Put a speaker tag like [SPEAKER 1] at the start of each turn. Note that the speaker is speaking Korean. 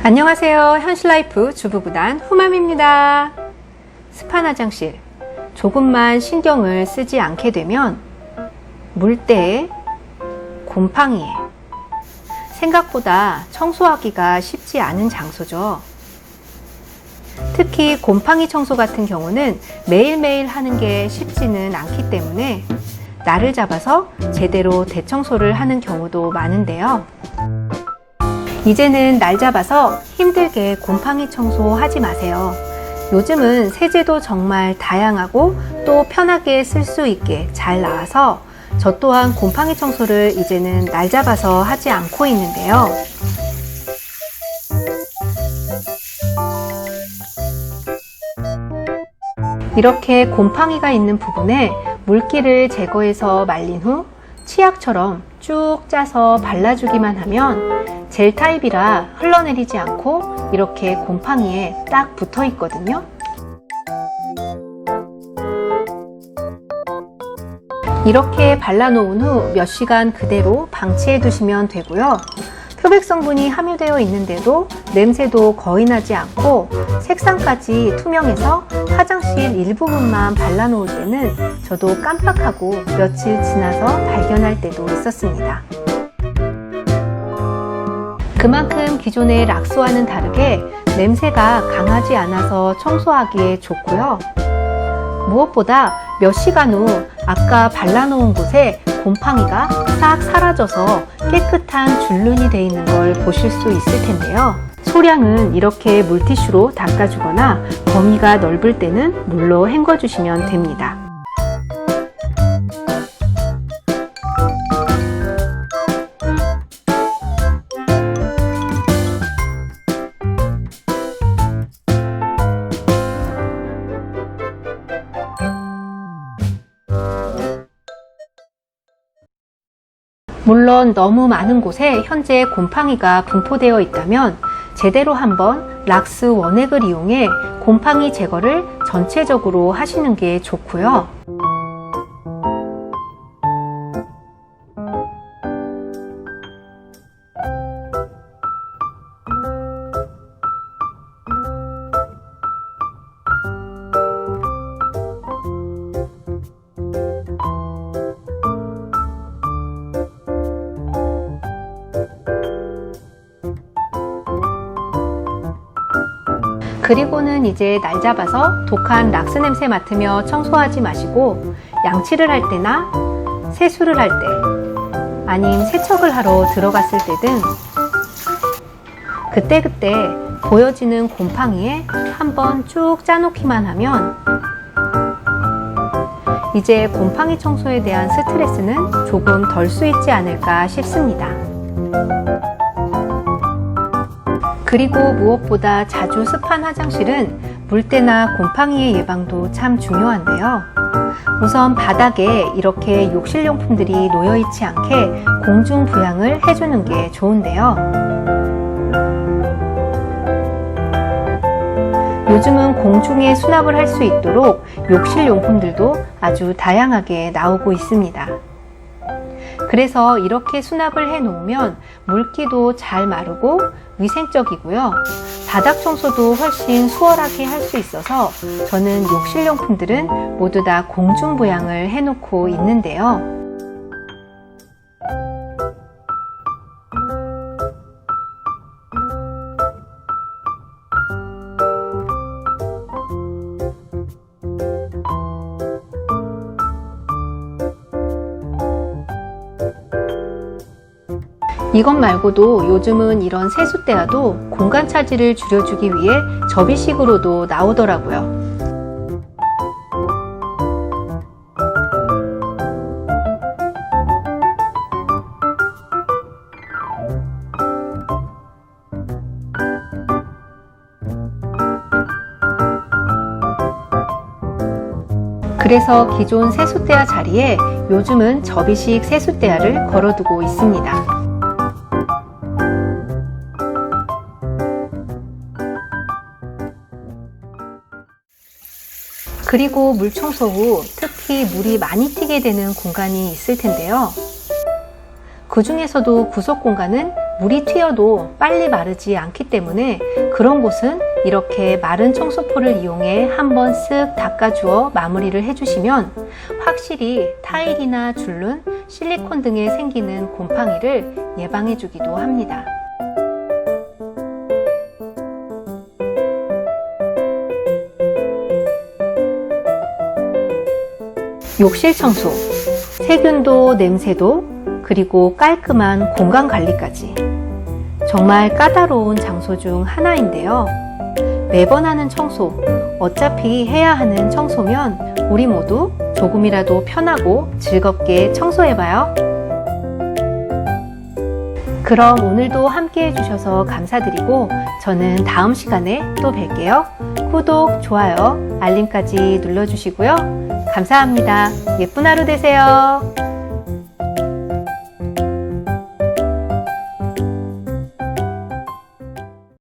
[SPEAKER 1] 안녕하세요. 현실라이프 주부구단 후맘입니다. 습한 화장실. 조금만 신경을 쓰지 않게 되면 물때에 곰팡이에 생각보다 청소하기가 쉽지 않은 장소죠. 특히 곰팡이 청소 같은 경우는 매일매일 하는 게 쉽지는 않기 때문에 날을 잡아서 제대로 대청소를 하는 경우도 많은데요. 이제는 날 잡아서 힘들게 곰팡이 청소하지 마세요. 요즘은 세제도 정말 다양하고 또 편하게 쓸 수 있게 잘 나와서 저 또한 곰팡이 청소를 이제는 날 잡아서 하지 않고 있는데요. 이렇게 곰팡이가 있는 부분에 물기를 제거해서 말린 후 치약처럼 쭉 짜서 발라주기만 하면 젤 타입이라 흘러내리지 않고 이렇게 곰팡이에 딱 붙어 있거든요. 이렇게 발라놓은 후 몇 시간 그대로 방치해 두시면 되고요. 표백 성분이 함유되어 있는데도 냄새도 거의 나지 않고 색상까지 투명해서 화장실 일부분만 발라놓을 때는 저도 깜빡하고 며칠 지나서 발견할 때도 있었습니다. 그만큼 기존의 락스와는 다르게 냄새가 강하지 않아서 청소하기에 좋고요. 무엇보다 몇 시간 후 아까 발라놓은 곳에 곰팡이가 싹 사라져서 깨끗한 줄눈이 되어 있는 걸 보실 수 있을 텐데요. 소량은 이렇게 물티슈로 닦아주거나 범위가 넓을 때는 물로 헹궈주시면 됩니다. 물론 너무 많은 곳에 현재 곰팡이가 분포되어 있다면 제대로 한번 락스 원액을 이용해 곰팡이 제거를 전체적으로 하시는 게 좋고요. 그리고는 이제 날 잡아서 독한 락스 냄새 맡으며 청소하지 마시고 양치를 할 때나 세수를 할 때, 아님 세척을 하러 들어갔을 때 등 그때그때 보여지는 곰팡이에 한번 쭉 짜놓기만 하면 이제 곰팡이 청소에 대한 스트레스는 조금 덜 수 있지 않을까 싶습니다. 그리고 무엇보다 자주 습한 화장실은 물때나 곰팡이의 예방도 참 중요한데요. 우선 바닥에 이렇게 욕실용품들이 놓여있지 않게 공중 부양을 해주는 게 좋은데요. 요즘은 공중에 수납을 할 수 있도록 욕실 용품들도 아주 다양하게 나오고 있습니다. 그래서 이렇게 수납을 해 놓으면 물기도 잘 마르고 위생적이고요. 바닥 청소도 훨씬 수월하게 할 수 있어서 저는 욕실용품들은 모두 다 공중 부양을 해 놓고 있는데요. 이것 말고도 요즘은 이런 세숫대야도 공간 차지를 줄여주기 위해 접이식으로도 나오더라고요. 그래서 기존 세숫대야 자리에 요즘은 접이식 세숫대야를 걸어두고 있습니다. 그리고 물 청소 후 특히 물이 많이 튀게 되는 공간이 있을 텐데요. 그 중에서도 구석 공간은 물이 튀어도 빨리 마르지 않기 때문에 그런 곳은 이렇게 마른 청소포를 이용해 한번 쓱 닦아주어 마무리를 해주시면 확실히 타일이나 줄눈, 실리콘 등에 생기는 곰팡이를 예방해주기도 합니다. 욕실 청소, 세균도 냄새도 그리고 깔끔한 공간 관리까지 정말 까다로운 장소 중 하나인데요. 매번 하는 청소, 어차피 해야 하는 청소면 우리 모두 조금이라도 편하고 즐겁게 청소해봐요. 그럼 오늘도 함께 해주셔서 감사드리고 저는 다음 시간에 또 뵐게요. 구독, 좋아요, 알림까지 눌러주시고요. 감사합니다. 예쁜 하루 되세요.